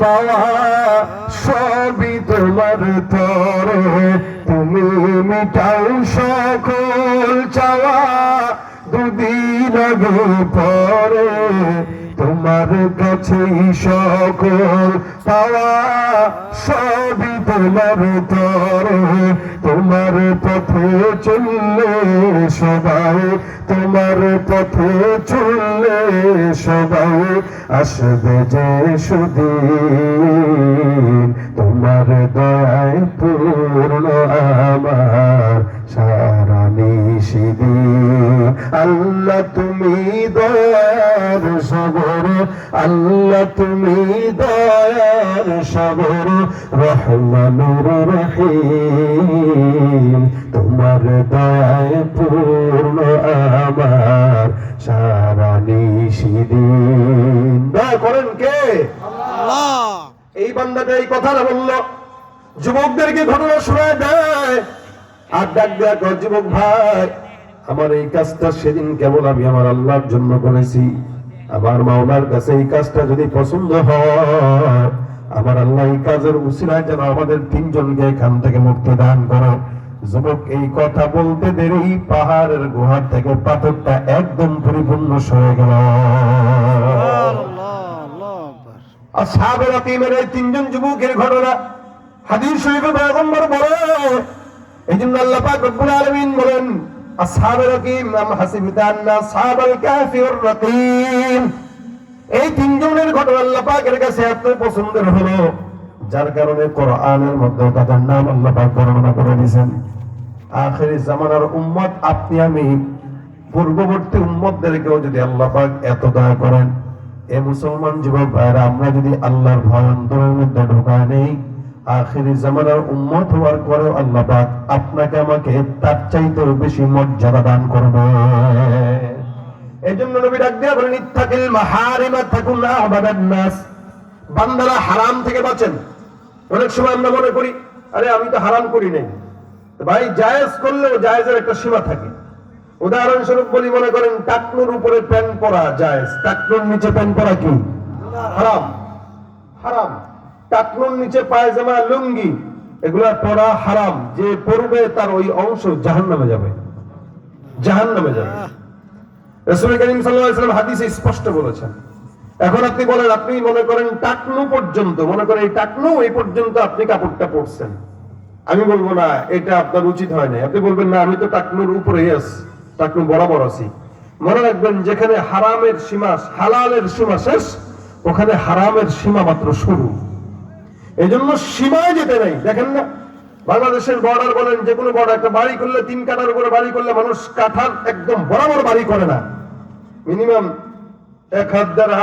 পাওয়া সবই তোমার তর। তুমি মিটাও সকল চাওয়া দুদিন পরে। তোমার কাছেই সকল পাওয়া সবই তোমার তরে। তোমার পথে চললে সবাই, তোমার পথে চললে সবাই আসবে যে সুদিন। তোমার দয়ায় পূর্ণ আমার সারা নিশিদিন। আল্লাহ তুমি দয়ার সবর আল্লাহ তুমি দয়ার সবর রহমানুর রহিম। তোমার দয়ায় পূর্ণ আমার সারা নিশিদিন। দয়া করেন কে? এই বান্দাটা এই কথাটা বলল। যুবকদেরকে ঘটনা শোনায় দেয়। আর ডাক দেয়া কর যুবক ভাই আমার এই কাজটা সেদিন কেবল আমি আমার আল্লাহর জন্য করেছি। আমার মাওলার কাছে এই কাজটা যদি পছন্দ হয় আমার আল্লাহ এই কাজের উসিলায় যেন আমাদের তিনজনকে এখান থেকে মুক্তি দান করো যুবক এই কথা বলতে দেরি পাহাড়ের গুহার থেকে পাথরটা একদম পরিপূর্ণ সরে গেল। এই তিনজন যুবকের ঘটনা হাদিস শরীফে পয়গম্বর বলে এই জন্য আল্লাহ পাক রব্বুল আলামিন বলেন এই তিনজনের ঘটনা আল্লাহ পাকের কাছে এত পছন্দের হলো, যার কারণে কোরআনের মধ্যে তাদের নাম আল্লাহ পাক বর্ণনা করে দিয়েছেন। জামানার উম্মত, আপনি, আমি, পূর্ববর্তী উম্মতদেরকেও যদি আল্লাহ পাক এত দয়া করেন, এ মুসলমান যুবক ভাইরা আমরা যদি আল্লাহর ভয় অন্তরের মধ্যে ঢোকায় নেই আখেরি জামানার উম্মত হওয়ার পরেও আল্লাহ পাক আপনাকে আমাকে তার চাইতেও বেশি মর্যাদা দান করবে। এই জন্য নবী ডাক দিয়া বলেন, ইত্তাকিল মাহারিমা থাকুন আবাদান নাস। বান্দারা হারাম থেকে বাঁচেন। অনেক সময় আমরা মনে করি, আরে, আমি তো হারাম করি নাই। ভাই, জায়েজ করলেও জায়েজের একটা সীমা থাকে। উদাহরণস্বরূপ বলি, মনে করেন, টাকনুর উপরে প্যান্ট পরা জায়েজ, টাকনুর নিচে প্যান্ট পরা কি? হারাম। হারাম। টাকনুর নিচে পায়জামা লুঙ্গি এগুলা পরা হারাম। যে পড়বে তার ওই অংশ জাহান্নামে যাবে। জাহান্নামে যাবে। রসুল করিম সাল্লাম হাদিসে স্পষ্ট বলেছেন। এখন আপনি বলেন আপনি মনে করেন টাকনু পর্যন্ত মনে করেন এই টাকনু এই পর্যন্ত আপনি কাপড়টা পরছেন। আমি বলব না এটা আপনার উচিত হয় না আপনি বলবেন না আমি তো টাকনুর উপরে আছি টাকনু বরাবর আছি। মনে রাখবেন যেখানে হারামের সীমা হালালের সীমা শেষ ওখানে হারামের সীমা মাত্র শুরু। এই জন্য সীমায় যেতে নেই। দেখেন না, বাংলাদেশের বর্ডার বলেন, যে কোনো বর্ডার একটা বাড়ি করলে তিন কাঠার উপরে বাড়ি করলে মানুষ কাঠার একদম বরাবর বাড়ি করে না। মিনিমাম এক হাত